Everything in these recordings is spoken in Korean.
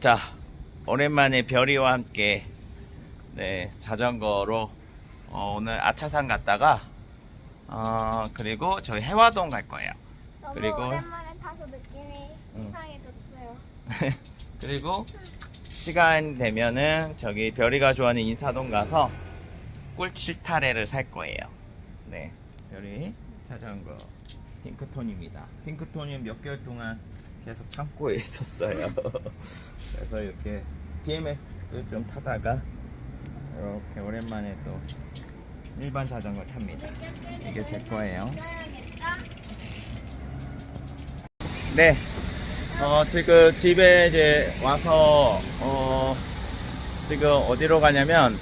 자, 오랜만에 별이와 함께 네, 자전거로 어, 오늘 아차산 갔다가 어, 그리고 저희 해화동 갈 거예요. 너무 그리고- 오랜만에 타서 느낌이 응. 이상해졌어요. 그리고 시간 되면은 저기 별이가 좋아하는 인사동 가서 꿀칠타래를 살 거예요. 네, 별이 자전거 핑크톤입니다. 핑크톤이 몇 개월 동안 계속 창고에 있었어요. 그래서 이렇게 BMS 좀 타다가 이렇게 오랜만에 또 일반 자전거 탑니다. 이게 제 거예요. 네. 어, 지금 집에 이제 와서, 어, 지금 어디로 가냐면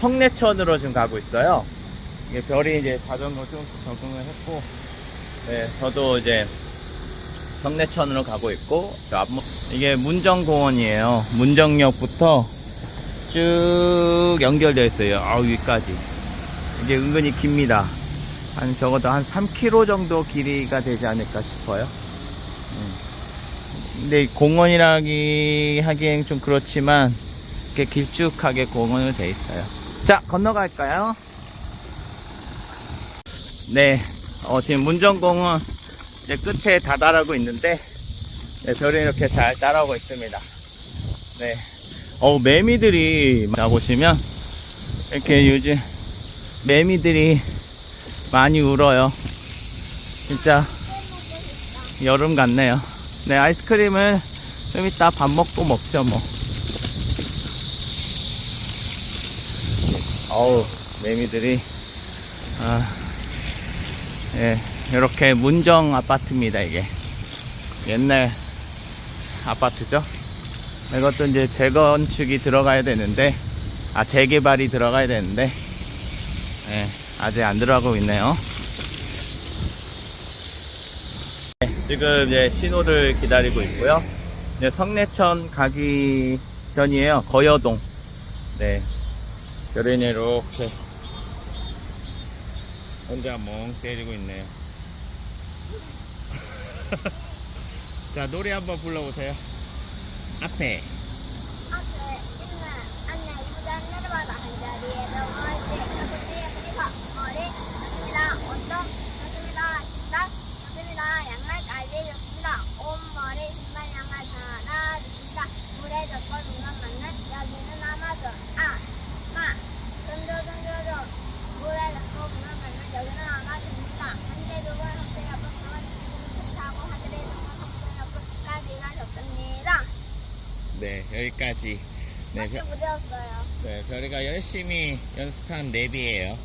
성내천으로 지금 가고 있어요. 이게 별이 이제 자전거 조금씩 적응을 했고, 네, 저도 이제 성내천으로 가고 있고, 저 앞, 이게 문정공원이에요. 문정역부터 쭉 연결되어 있어요. 아, 위까지. 이게 은근히 깁니다. 한 적어도 한 3km 정도 길이가 되지 않을까 싶어요. 근데 공원이라기 하기엔 좀 그렇지만 이렇게 길쭉하게 공원으로 돼 있어요. 자 건너갈까요? 네, 어, 지금 문정공원 이제 끝에 다다르고 있는데 네, 별이 이렇게 잘 따라오고 있습니다. 네, 어 매미들이 나 보시면 이렇게 요즘 매미들이 많이 울어요. 진짜 여름 같네요. 네, 아이스크림은 좀 이따 밥 먹고 먹죠, 뭐. 어우, 매미들이, 아, 예, 이렇게 문정 아파트입니다, 이게. 옛날 아파트죠. 이것도 이제 재건축이 들어가야 되는데, 아, 재개발이 들어가야 되는데, 예, 아직 안 들어가고 있네요. 지금 이제 신호를 기다리고 있고요. 이제 성내천 가기 전이에요. 거여동. 네. 별이네 이렇게 혼자 멍 때리고 있네요. 자 노래 한번 불러보세요. 앞에. 그리고 머리 좋습니다. 온도 여기까지. 네, 별, 외웠어요. 네 별이가 열심히 연습한 랩이에요.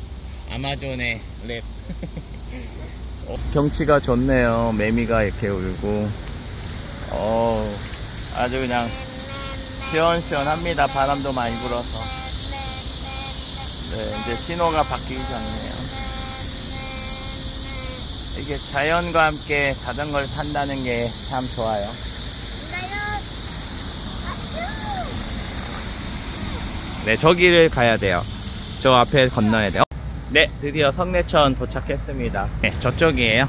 아마존의 랩. 어, 경치가 좋네요. 매미가 이렇게 울고. 어 아주 그냥 시원시원합니다. 바람도 많이 불어서. 네, 이제 신호가 바뀌기 전이에요. 이게 자연과 함께 자전거를 탄다는 게 참 좋아요. 네, 저기를 가야 돼요. 저 앞에 건너야 돼요. 네, 드디어 성내천 도착했습니다. 네, 저쪽이에요.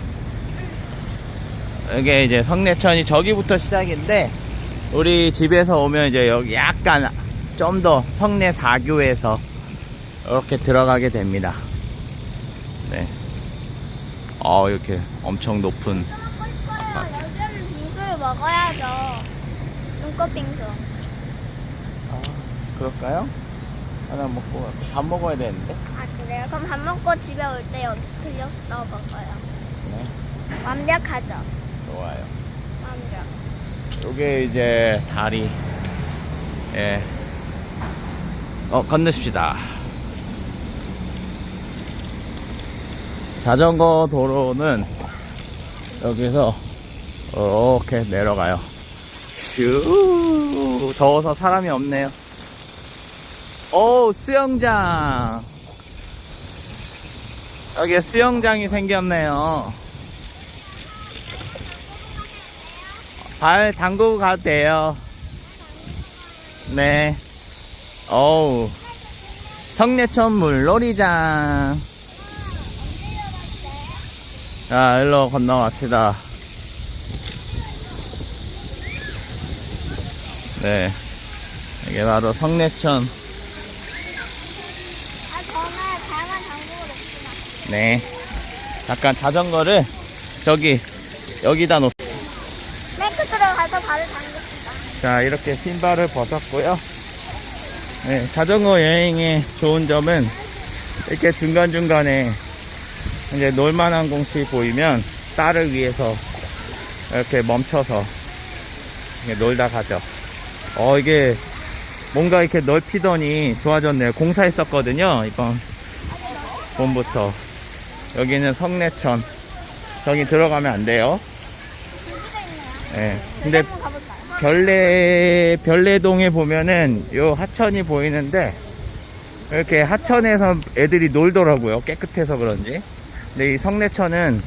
이게 이제 성내천이 저기부터 시작인데, 우리 집에서 오면 이제 여기 약간 좀 더 성내 4교에서 이렇게 들어가게 됩니다. 네. 어, 이렇게 엄청 높은. 싶어요. 여기는 빙수를 먹어야죠. 눈꽃 빙수. 아, 그럴까요? 하나 먹고 갈게요. 밥 먹어야 되는데. 아 그래요? 그럼 밥 먹고 집에 올 때 여기 들려 먹어요. 네, 완벽하죠. 좋아요. 완벽. 요게 이제 다리. 예. 어, 건너십시다. 자전거 도로는 여기서 이렇게 내려가요. 슈 더워서 사람이 없네요. 오, 수영장. 여기에 수영장이 생겼네요. 발 담그고 가도 돼요. 네. 어우. 성내천 물놀이장. 자, 일로 건너갑시다. 네. 이게 바로 성내천. 아, 저는 다양한 장소가 없구나. 네. 잠깐 자전거를 저기 여기다 놓. 맨 끝으로 가서 발을 담그겠습니다. 자 이렇게 신발을 벗었고요. 네, 자전거 여행의 좋은 점은 이렇게 중간 중간에 이제 놀만한 곳이 보이면 딸을 위해서 이렇게 멈춰서 이렇게 놀다 가죠. 어 이게 뭔가 이렇게 넓히더니 좋아졌네요. 공사했었거든요 이번 봄부터 여기는 성내천 저기 들어가면 안 돼요. 예. 근데 한번 가볼까요? 별내 별내동에 보면은 요 하천이 보이는데 이렇게 하천에서 애들이 놀더라고요 깨끗해서 그런지 근데 이 성내천은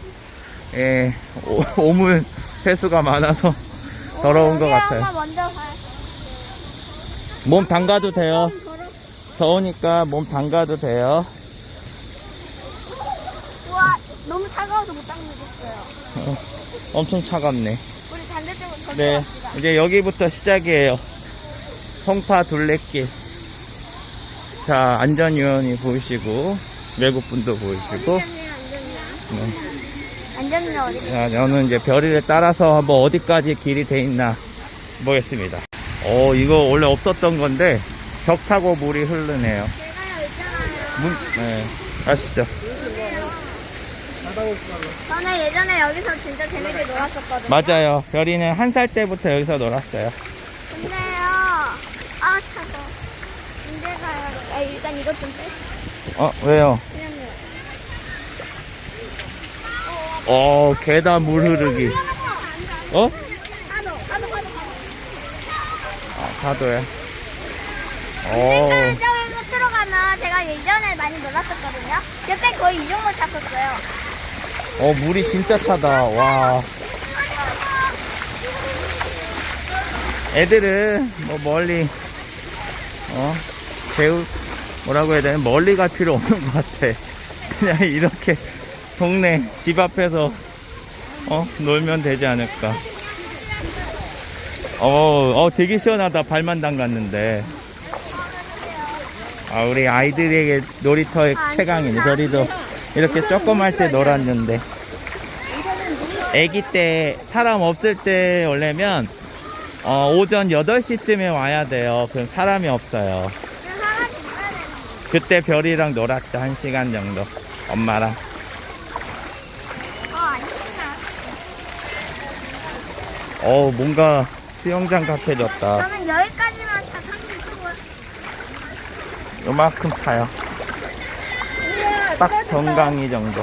예, 오- 오물 횟수가 많아서 더러운 것 같아요. 몸 담가도 돼요. 더우니까 몸 담가도 돼요 너무 차가워서 못 담그겠어요. 엄청 차갑네 우리 반대쪽으로 더네 들어갑시다. 이제 여기부터 시작이에요 송파 둘레길 자 안전위원이 보이시고 외국분도 보이시고 안전은 어디? 자, 저는 이제 별이를 따라서 한번 어디까지 길이 돼 있나 보겠습니다. 어, 이거 원래 없었던 건데 벽 타고 물이 흐르네요. 제가요 있잖아요. 문, 네, 아시죠? 저는 예전에 여기서 진짜 재밌게 놀았었거든요. 맞아요. 별이는 한 살 때부터 여기서 놀았어요. 근데요, 아 차서. 문제가요. 아, 일단 이것 좀 빼. 어, 왜요? 그냥요. 어, 계단 물 흐르기. 어? 파도, 파도, 파도, 파도. 아, 파도야. 어, 일단 저기 끝으로 가면 제가 예전에 많이 놀았었거든요. 그때 거의 이 정도 찼었어요. 어, 물이 진짜 차다. 와. 애들은 뭐 멀리, 어, 배우, 뭐라고 해야 되나, 멀리 갈 필요 없는 것 같아. 그냥 이렇게 동네 집 앞에서, 어, 놀면 되지 않을까. 어, 어, 되게 시원하다. 발만 담갔는데. 아, 우리 아이들에게 놀이터의 최강이네. 저리도 이렇게 조금 할 때 놀았는데. 아기 때 사람 없을 때 오려면 어, 오전 8시쯤에 와야 돼요. 그럼 사람이 없어요. 그때 별이랑 놀았죠. 한 시간 정도. 엄마랑. 거. 어, 뭔가 수영장 같아졌다. 저는 여기까지만 다 상주 쓰고. 요만큼 차요. 딱 정강이 정도.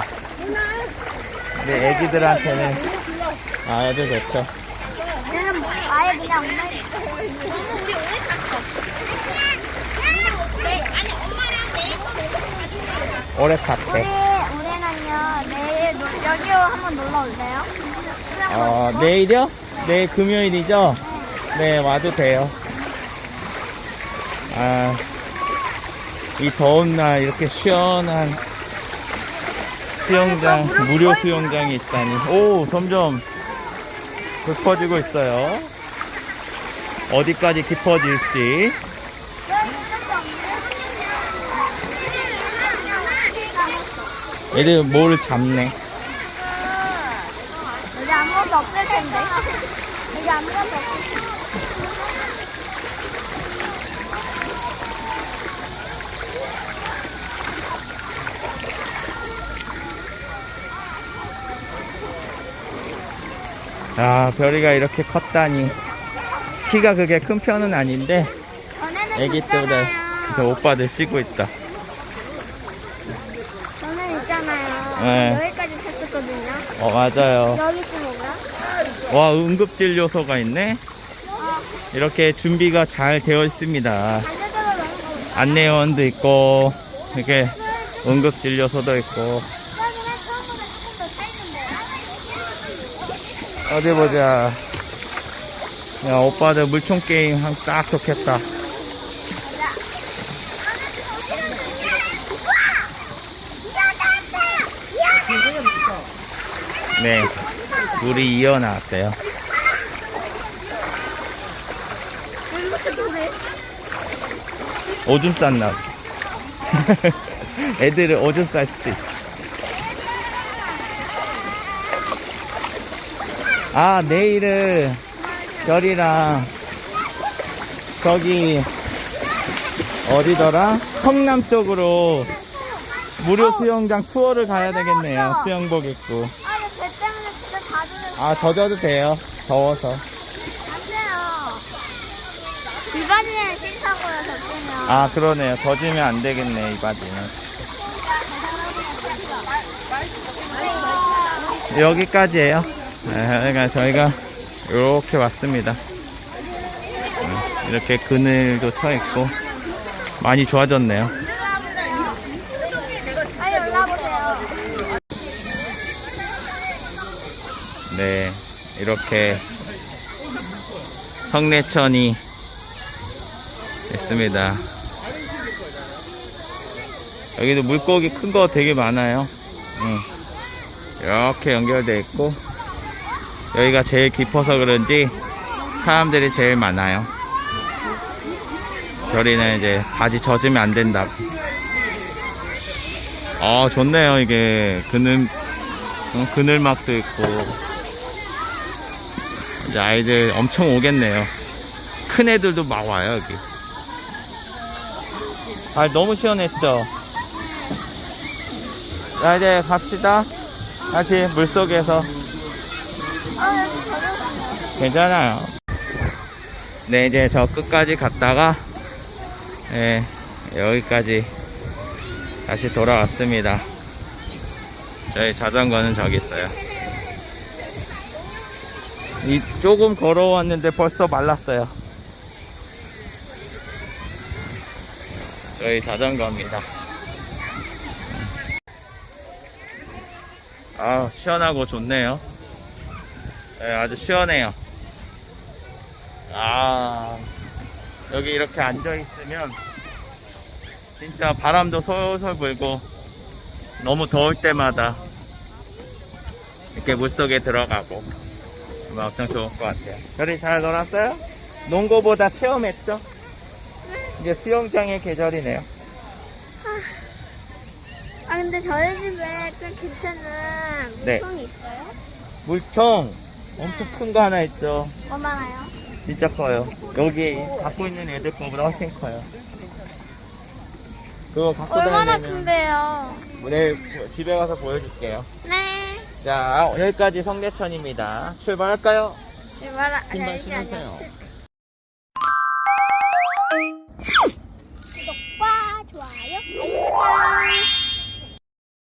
근데 애기들한테는 아주 좋죠. 뭐, 아예 그냥 엄마 너무 우리 오래 우리 탔대. 우리는요 내일 노, 여기로 한번 놀러 올래요? 어, 내일이요? 내일 금요일이죠? 네, 와도 돼요. 아, 이 더운 날 이렇게 시원한 수영장, 무료 수영장이 있다니. 오, 점점 깊어지고 있어요. 어디까지 깊어질지. 얘들 뭘 잡네. 여기 아무것도 없을 텐데. 여기 아무것도 없을 텐데. 아, 별이가 이렇게 컸다니. 키가 그게 큰 편은 아닌데, 애기 때보다. 저 오빠들 쉬고 있다. 저는 있잖아요. 네. 여기까지 탔었거든요. 어, 맞아요. 여기쯤 오고요. 와, 응급진료소가 있네? 어, 이렇게 준비가 잘 되어 있습니다. 반대쪽으로 안내원도 있고, 이렇게 응급진료소도 있고, 저기는 처음보다 조금 더 차 있는데요. 어디 보자. 야, 오빠들 물총 게임 하면 딱 좋겠다. 네, 물이 이어 나왔대요. 오줌 쌌나 봐. 애들은 오줌 쌀 수도 있어. 아, 내일은 별이랑 저기 어디더라? 성남 쪽으로 무료 수영장 투어를 가야 되겠네요. 수영복 입고. 아, 근데 배 때문에 진짜 다 젖었어. 아, 젖어도 돼요. 더워서. 안 돼요. 이 바지는 싫다고요, 젖으면. 아, 그러네요. 젖으면 안 되겠네, 이 바지는. 여기까지예요. 그러니까 저희가 이렇게 왔습니다. 음, 이렇게 그늘도 쳐 있고 많이 좋아졌네요. 네, 이렇게 성내천이 있습니다. 여기도 물고기 큰 거 되게 많아요. 응. 이렇게 연결돼 있고 여기가 제일 깊어서 그런지 사람들이 제일 많아요. 별이는 이제 바지 젖으면 안 된다고. 아 좋네요 이게 그늘 어, 그늘막도 있고 이제 아이들 엄청 오겠네요. 큰 애들도 막 와요 여기. 아 너무 시원했죠. 자 이제 갑시다. 다시 물 속에서. 괜찮아요. 네 이제 저 끝까지 갔다가 예 여기까지 다시 돌아왔습니다. 저희 자전거는 저기 있어요. 이 조금 걸어왔는데 벌써 말랐어요. 저희 자전거입니다. 아 시원하고 좋네요. 네, 아주 시원해요. 아 여기 이렇게 앉아 있으면 진짜 바람도 솔솔 불고 너무 더울 때마다 이렇게 물속에 들어가고 정말 엄청 좋을 것 같아요. 별이 잘 놀았어요? 농구보다 체험했죠? 이제 수영장의 계절이네요. 아, 근데 저희 집에 꽤 괜찮은 네. 물통이 있어요? 물총 엄청 큰 거 하나 있죠? 얼마나요? 진짜 커요. 여기 갖고 있는 애들 거보다 훨씬 커요. 그거 갖고 얼마나 다니면 큰데요? 내일 집에 가서 보여줄게요. 네. 자, 여기까지 성대천입니다. 출발할까요? 신발. 신으세요.